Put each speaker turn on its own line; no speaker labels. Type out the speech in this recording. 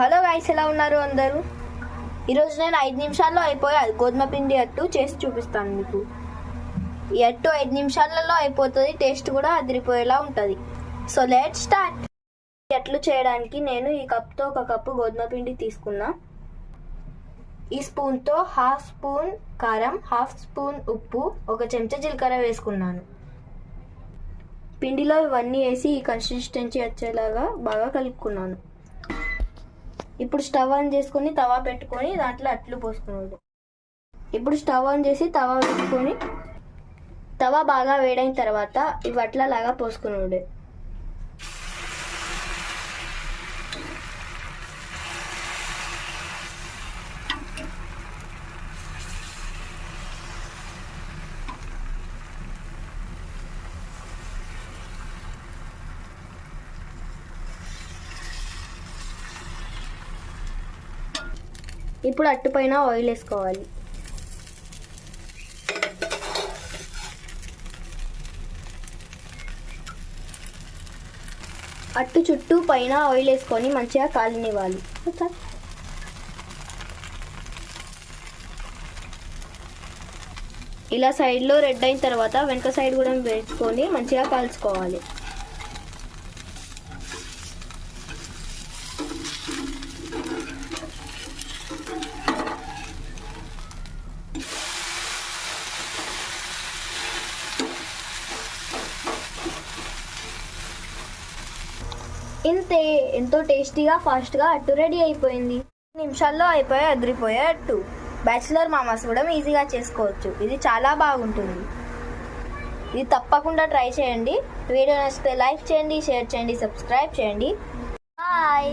Hello guys ఎలా ఉన్నారు అందరూ? ఈరోజు నేను ఐదు నిమిషాల్లో అయిపోయే గోధుమ పిండి అట్టు చేసి చూపిస్తాను మీకు. ఈ అట్టు ఐదు నిమిషాలలో అయిపోతుంది టేస్ట్ కూడా అదిరిపోయేలా ఉంటుంది. సో లెట్ స్టార్ట్ ఈ అట్లు చేయడానికి నేను ఈ కప్తో ఒక కప్పు గోధుమ పిండి తీసుకున్నా. ఈ స్పూన్తో హాఫ్ స్పూన్ కారం హాఫ్ స్పూన్ ఉప్పు ఒక చెంచా జీలకర్ర వేసుకున్నాను. పిండిలో ఇవన్నీ వేసి ఈ కన్సిస్టెన్సీ వచ్చేలాగా బాగా కలుపుకున్నాను. ఇప్పుడు స్టవ్ ఆన్ చేసుకొని తవా పెట్టుకొని దాంట్లో అట్లు పోసుకున్నాడు. ఇప్పుడు స్టవ్ ఆన్ చేసి తవా పెట్టుకొని తవా బాగా వేడైన తర్వాత ఇవి అట్లలాగా పోసుకున్నాడు. ఇప్పుడు అట్టుపైన ఆయిల్ వేసుకోవాలి. అట్టు చుట్టూ పైన ఆయిల్ వేసుకొని మంచిగా కాలనివ్వాలి. ఇలా సైడ్లో రెడ్ అయిన తర్వాత వెనక సైడ్ కూడా వేసుకొని మంచిగా కాల్చుకోవాలి. ఇంతే ఎంతో టేస్టీగా ఫాస్ట్గా అట్టు రెడీ అయిపోయింది. నిమిషాల్లో అయిపోయి అదిరిపోయే అట్టు. బ్యాచిలర్ మామాస్ కూడా ఈజీగా చేసుకోవచ్చు. ఇది చాలా బాగుంటుంది. ఇది తప్పకుండా ట్రై చేయండి. వీడియో నచ్చితే లైక్ చేయండి షేర్ చేయండి సబ్స్క్రైబ్ చేయండి. బాయ్.